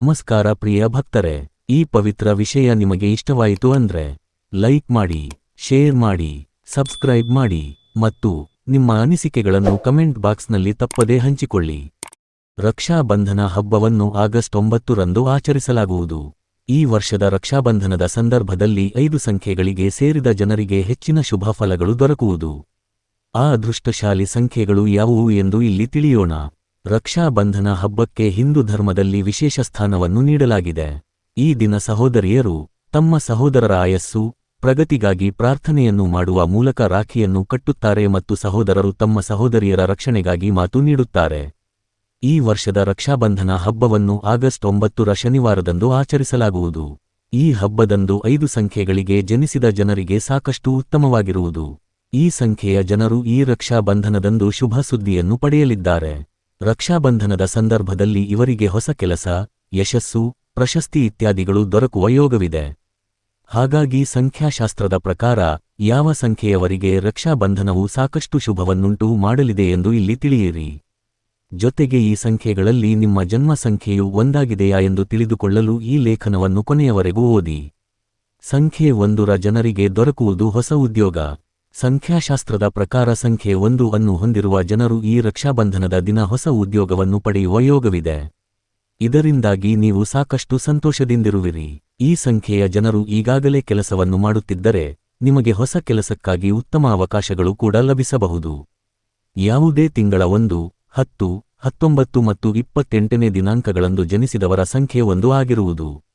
ನಮಸ್ಕಾರ ಪ್ರಿಯ ಭಕ್ತರೆ, ಈ ಪವಿತ್ರ ವಿಷಯ ನಿಮಗೆ ಇಷ್ಟವಾಯಿತು ಅಂದ್ರೆ ಲೈಕ್ ಮಾಡಿ ಶೇರ್ ಮಾಡಿ ಸಬ್ಸ್ಕ್ರೈಬ್ ಮಾಡಿ ಮತ್ತು ನಿಮ್ಮ ಅನಿಸಿಕೆಗಳನ್ನು ಕಮೆಂಟ್ ಬಾಕ್ಸ್ನಲ್ಲಿ ತಪ್ಪದೇ ಹಂಚಿಕೊಳ್ಳಿ. ರಕ್ಷಾಬಂಧನ ಹಬ್ಬವನ್ನು ಆಗಸ್ಟ್ ಒಂಬತ್ತರಂದು ಆಚರಿಸಲಾಗುವುದು. ಈ ವರ್ಷದ ರಕ್ಷಾಬಂಧನದ ಸಂದರ್ಭದಲ್ಲಿ ಐದು ಸಂಖ್ಯೆಗಳಿಗೆ ಸೇರಿದ ಜನರಿಗೆ ಹೆಚ್ಚಿನ ಶುಭ ಫಲಗಳು ದೊರಕುವುದು. ಆ ಅದೃಷ್ಟಶಾಲಿ ಸಂಖ್ಯೆಗಳು ಯಾವುವು ಎಂದು ಇಲ್ಲಿ ತಿಳಿಯೋಣ. ರಕ್ಷಾಬಂಧನ ಹಬ್ಬಕ್ಕೆ ಹಿಂದೂ ಧರ್ಮದಲ್ಲಿ ವಿಶೇಷ ಸ್ಥಾನವನ್ನು ನೀಡಲಾಗಿದೆ. ಈ ದಿನ ಸಹೋದರಿಯರು ತಮ್ಮ ಸಹೋದರರ ಆಯಸ್ಸು, ಪ್ರಗತಿಗಾಗಿ ಪ್ರಾರ್ಥನೆಯನ್ನು ಮಾಡುವ ಮೂಲಕ ರಾಖಿಯನ್ನು ಕಟ್ಟುತ್ತಾರೆ ಮತ್ತು ಸಹೋದರರು ತಮ್ಮ ಸಹೋದರಿಯರ ರಕ್ಷಣೆಗಾಗಿ ಮಾತು ನೀಡುತ್ತಾರೆ. ಈ ವರ್ಷದ ರಕ್ಷಾಬಂಧನ ಹಬ್ಬವನ್ನು ಆಗಸ್ಟ್ ಒಂಬತ್ತರ ಶನಿವಾರದಂದು ಆಚರಿಸಲಾಗುವುದು. ಈ ಹಬ್ಬದಂದು ಐದು ಸಂಖ್ಯೆಗಳಿಗೆ ಜನಿಸಿದ ಜನರಿಗೆ ಸಾಕಷ್ಟು ಉತ್ತಮವಾಗಿರುವುದು. ಈ ಸಂಖ್ಯೆಯ ಜನರು ಈ ರಕ್ಷಾಬಂಧನದಂದು ಶುಭ ಸುದ್ದಿಯನ್ನು ಪಡೆಯಲಿದ್ದಾರೆ. ರಕ್ಷಾಬಂಧನದ ಸಂದರ್ಭದಲ್ಲಿ ಇವರಿಗೆ ಹೊಸ ಕೆಲಸ, ಯಶಸ್ಸು, ಪ್ರಶಸ್ತಿ ಇತ್ಯಾದಿಗಳು ದೊರಕುವ ಯೋಗವಿದೆ. ಹಾಗಾಗಿ ಸಂಖ್ಯಾಶಾಸ್ತ್ರದ ಪ್ರಕಾರ ಯಾವ ಸಂಖ್ಯೆಯವರಿಗೆ ರಕ್ಷಾಬಂಧನವು ಸಾಕಷ್ಟು ಶುಭವನ್ನುಂಟು ಮಾಡಲಿದೆ ಎಂದು ಇಲ್ಲಿ ತಿಳಿಯಿರಿ. ಜೊತೆಗೆ ಈ ಸಂಖ್ಯೆಗಳಲ್ಲಿ ನಿಮ್ಮ ಜನ್ಮ ಸಂಖ್ಯೆಯು ಒಂದಾಗಿದೆಯಾ ಎಂದು ತಿಳಿದುಕೊಳ್ಳಲು ಈ ಲೇಖನವನ್ನು ಕೊನೆಯವರೆಗೂ ಓದಿ. ಸಂಖ್ಯೆ ಒಂದುರ ಜನರಿಗೆ ದೊರಕುವುದು ಹೊಸ ಉದ್ಯೋಗ. ಸಂಖ್ಯಾಶಾಸ್ತ್ರದ ಪ್ರಕಾರ ಸಂಖ್ಯೆ ಒಂದು ಅನ್ನು ಹೊಂದಿರುವ ಜನರು ಈ ರಕ್ಷಾಬಂಧನದ ದಿನ ಹೊಸ ಉದ್ಯೋಗವನ್ನು ಪಡೆಯುವ ಯೋಗವಿದೆ. ಇದರಿಂದಾಗಿ ನೀವು ಸಾಕಷ್ಟು ಸಂತೋಷದಿಂದಿರುವಿರಿ. ಈ ಸಂಖ್ಯೆಯ ಜನರು ಈಗಾಗಲೇ ಕೆಲಸವನ್ನು ಮಾಡುತ್ತಿದ್ದರೆ, ನಿಮಗೆ ಹೊಸ ಕೆಲಸಕ್ಕಾಗಿ ಉತ್ತಮ ಅವಕಾಶಗಳು ಕೂಡ ಲಭಿಸಬಹುದು. ಯಾವುದೇ ತಿಂಗಳ ಒಂದು, ಹತ್ತು, ಹತ್ತೊಂಬತ್ತು ಮತ್ತು ಇಪ್ಪತ್ತೆಂಟನೇ ದಿನಾಂಕಗಳಂದು ಜನಿಸಿದವರ ಸಂಖ್ಯೆ ಒಂದು ಆಗಿರುವುದು.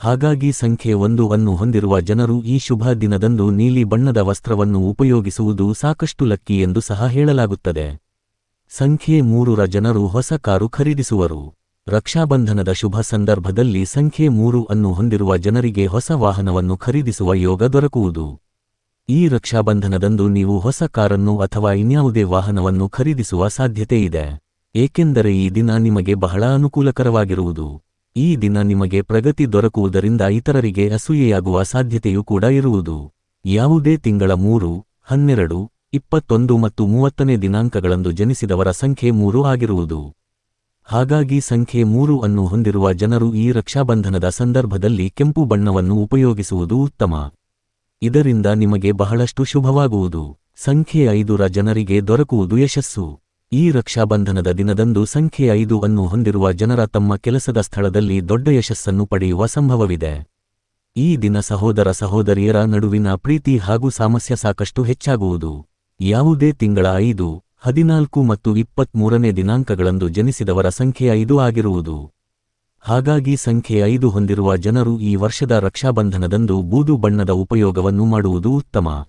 ಹಾಗಾಗಿ ಸಂಖ್ಯೆ ಒಂದು ಅನ್ನು ಹೊಂದಿರುವ ಜನರು ಈ ಶುಭ ದಿನದಂದು ನೀಲಿ ಬಣ್ಣದ ವಸ್ತ್ರವನ್ನು ಉಪಯೋಗಿಸುವುದು ಸಾಕಷ್ಟು ಲಕ್ಕಿ ಎಂದು ಸಹ ಹೇಳಲಾಗುತ್ತದೆ. ಸಂಖ್ಯೆ ಮೂರರ ಜನರು ಹೊಸ ಕಾರು ಖರೀದಿಸುವರು. ರಕ್ಷಾಬಂಧನದ ಶುಭ ಸಂದರ್ಭದಲ್ಲಿ ಸಂಖ್ಯೆ ಮೂರು ಅನ್ನು ಹೊಂದಿರುವ ಜನರಿಗೆ ಹೊಸ ವಾಹನವನ್ನು ಖರೀದಿಸುವ ಯೋಗ ದೊರಕುವುದು. ಈ ರಕ್ಷಾಬಂಧನದಂದು ನೀವು ಹೊಸ ಕಾರನ್ನು ಅಥವಾ ಇನ್ಯಾವುದೇ ವಾಹನವನ್ನು ಖರೀದಿಸುವ ಸಾಧ್ಯತೆಯಿದೆ ಏಕೆಂದರೆ ಈ ದಿನ ನಿಮಗೆ ಬಹಳ ಅನುಕೂಲಕರವಾಗಿರುವುದು. ಈ ದಿನ ನಿಮಗೆ ಪ್ರಗತಿ ದೊರಕುವುದರಿಂದ ಇತರರಿಗೆ ಅಸೂಯೆಯಾಗುವ ಸಾಧ್ಯತೆಯೂ ಕೂಡ ಇರುವುದು. ಯಾವುದೇ ತಿಂಗಳ ಮೂರು, ಹನ್ನೆರಡು, ಇಪ್ಪತ್ತೊಂದು ಮತ್ತು ಮೂವತ್ತನೇ ದಿನಾಂಕಗಳಂದು ಜನಿಸಿದವರ ಸಂಖ್ಯೆ ಮೂರು ಆಗಿರುವುದು. ಹಾಗಾಗಿ ಸಂಖ್ಯೆ ಮೂರು ಅನ್ನು ಹೊಂದಿರುವ ಜನರು ಈ ರಕ್ಷಾಬಂಧನದ ಸಂದರ್ಭದಲ್ಲಿ ಕೆಂಪು ಬಣ್ಣವನ್ನು ಉಪಯೋಗಿಸುವುದು ಉತ್ತಮ. ಇದರಿಂದ ನಿಮಗೆ ಬಹಳಷ್ಟು ಶುಭವಾಗುವುದು. ಸಂಖ್ಯೆ ಐದುರ ಜನರಿಗೆ ದೊರಕುವುದು ಯಶಸ್ಸು. ಈ ರಕ್ಷಾಬಂಧನದ ದಿನದಂದು ಸಂಖ್ಯೆ ಐದು ಅನ್ನು ಹೊಂದಿರುವ ಜನರ ತಮ್ಮ ಕೆಲಸದ ಸ್ಥಳದಲ್ಲಿ ದೊಡ್ಡ ಯಶಸ್ಸನ್ನು ಪಡೆಯುವ ಸಂಭವವಿದೆ. ಈ ದಿನ ಸಹೋದರ ಸಹೋದರಿಯರ ನಡುವಿನ ಪ್ರೀತಿ ಹಾಗೂ ಸಾಮಸ್ಯ ಸಾಕಷ್ಟು ಹೆಚ್ಚಾಗುವುದು. ಯಾವುದೇ ತಿಂಗಳ ಐದು, ಹದಿನಾಲ್ಕು ಮತ್ತು ಇಪ್ಪತ್ಮೂರನೇ ದಿನಾಂಕಗಳಂದು ಜನಿಸಿದವರ ಸಂಖ್ಯೆ ಐದು ಆಗಿರುವುದು. ಹಾಗಾಗಿ ಸಂಖ್ಯೆ ಐದು ಹೊಂದಿರುವ ಜನರು ಈ ವರ್ಷದ ರಕ್ಷಾಬಂಧನದಂದು ಬೂದು ಬಣ್ಣದ ಉಪಯೋಗವನ್ನು ಮಾಡುವುದು ಉತ್ತಮ.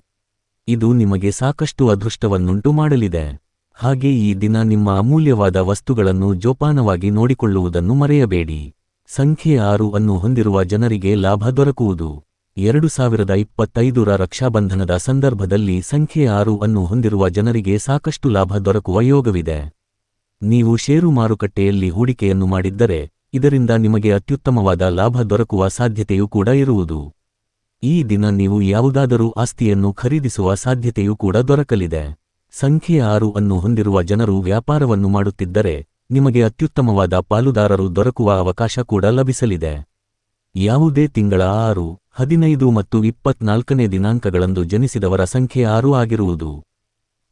ಇದು ನಿಮಗೆ ಸಾಕಷ್ಟು ಅದೃಷ್ಟವನ್ನುಂಟು ಮಾಡಲಿದೆ. ಹಾಗೆ ಈ ದಿನ ನಿಮ್ಮ ಅಮೂಲ್ಯವಾದ ವಸ್ತುಗಳನ್ನು ಜೋಪಾನವಾಗಿ ನೋಡಿಕೊಳ್ಳುವುದನ್ನು ಮರೆಯಬೇಡಿ. ಸಂಖ್ಯೆ ಆರು ಅನ್ನು ಹೊಂದಿರುವ ಜನರಿಗೆ ಲಾಭ ದೊರಕುವುದು. ಎರಡು ಸಾವಿರದ ಇಪ್ಪತ್ತೈದರ ರಕ್ಷಾಬಂಧನದ ಸಂದರ್ಭದಲ್ಲಿ ಸಂಖ್ಯೆ ಆರು ಅನ್ನು ಹೊಂದಿರುವ ಜನರಿಗೆ ಸಾಕಷ್ಟು ಲಾಭ ದೊರಕುವ ಯೋಗವಿದೆ. ನೀವು ಷೇರು ಮಾರುಕಟ್ಟೆಯಲ್ಲಿ ಹೂಡಿಕೆಯನ್ನು ಮಾಡಿದ್ದರೆ, ಇದರಿಂದ ನಿಮಗೆ ಅತ್ಯುತ್ತಮವಾದ ಲಾಭ ದೊರಕುವ ಸಾಧ್ಯತೆಯೂ ಕೂಡ ಇರುವುದು. ಈ ದಿನ ನೀವು ಯಾವುದಾದರೂ ಆಸ್ತಿಯನ್ನು ಖರೀದಿಸುವ ಸಾಧ್ಯತೆಯೂ ಕೂಡ ದೊರಕಲಿದೆ. ಸಂಖ್ಯೆ ಆರು ಅನ್ನು ಹೊಂದಿರುವ ಜನರು ವ್ಯಾಪಾರವನ್ನು ಮಾಡುತ್ತಿದ್ದರೆ ನಿಮಗೆ ಅತ್ಯುತ್ತಮವಾದ ಪಾಲುದಾರರು ದೊರಕುವ ಅವಕಾಶ ಕೂಡ ಲಭಿಸಲಿದೆ. ಯಾವುದೇ ತಿಂಗಳ ಆರು, ಹದಿನೈದು ಮತ್ತು ಇಪ್ಪತ್ನಾಲ್ಕನೇ ದಿನಾಂಕಗಳಂದು ಜನಿಸಿದವರ ಸಂಖ್ಯೆ ಆರು ಆಗಿರುವುದು.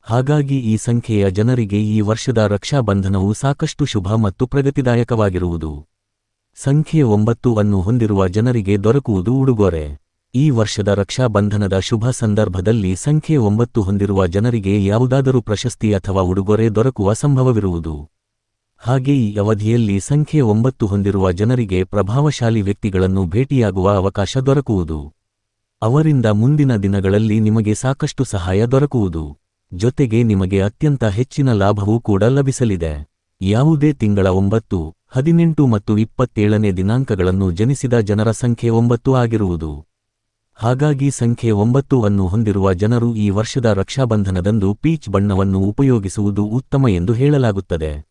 ಹಾಗಾಗಿ ಈ ಸಂಖ್ಯೆಯ ಜನರಿಗೆ ಈ ವರ್ಷದ ರಕ್ಷಾಬಂಧನವು ಸಾಕಷ್ಟು ಶುಭ ಮತ್ತು ಪ್ರಗತಿದಾಯಕವಾಗಿರುವುದು. ಸಂಖ್ಯೆ ಒಂಬತ್ತು ಅನ್ನು ಹೊಂದಿರುವ ಜನರಿಗೆ ದೊರಕುವುದು ಉಡುಗೊರೆ. ಈ ವರ್ಷದ ರಕ್ಷಾಬಂಧನದ ಶುಭ ಸಂದರ್ಭದಲ್ಲಿ ಸಂಖ್ಯೆ ಒಂಬತ್ತು ಹೊಂದಿರುವ ಜನರಿಗೆ ಯಾವುದಾದರೂ ಪ್ರಶಸ್ತಿ ಅಥವಾ ಉಡುಗೊರೆ ದೊರಕುವ ಸಂಭವವಿರುವುದು. ಹಾಗೆ ಈ ಅವಧಿಯಲ್ಲಿ ಸಂಖ್ಯೆ ಒಂಬತ್ತು ಹೊಂದಿರುವ ಜನರಿಗೆ ಪ್ರಭಾವಶಾಲಿ ವ್ಯಕ್ತಿಗಳನ್ನು ಭೇಟಿಯಾಗುವ ಅವಕಾಶ ದೊರಕುವುದು. ಅವರಿಂದ ಮುಂದಿನ ದಿನಗಳಲ್ಲಿ ನಿಮಗೆ ಸಾಕಷ್ಟು ಸಹಾಯ ದೊರಕುವುದು. ಜೊತೆಗೆ ನಿಮಗೆ ಅತ್ಯಂತ ಹೆಚ್ಚಿನ ಲಾಭವೂ ಕೂಡ ಲಭಿಸಲಿದೆ. ಯಾವುದೇ ತಿಂಗಳ ಒಂಬತ್ತು, ಹದಿನೆಂಟು ಮತ್ತು ಇಪ್ಪತ್ತೇಳನೇ ದಿನಾಂಕಗಳನ್ನು ಜನಿಸಿದ ಜನರ ಸಂಖ್ಯೆ ಒಂಬತ್ತು ಆಗಿರುವುದು. ಹಾಗಾಗಿ ಸಂಖ್ಯೆ ಒಂಬತ್ತು ಅನ್ನು ಹೊಂದಿರುವ ಜನರು ಈ ವರ್ಷದ ರಕ್ಷಾಬಂಧನದಂದು ಪೀಚ್ ಬಣ್ಣವನ್ನು ಉಪಯೋಗಿಸುವುದು ಉತ್ತಮ ಎಂದು ಹೇಳಲಾಗುತ್ತದೆ.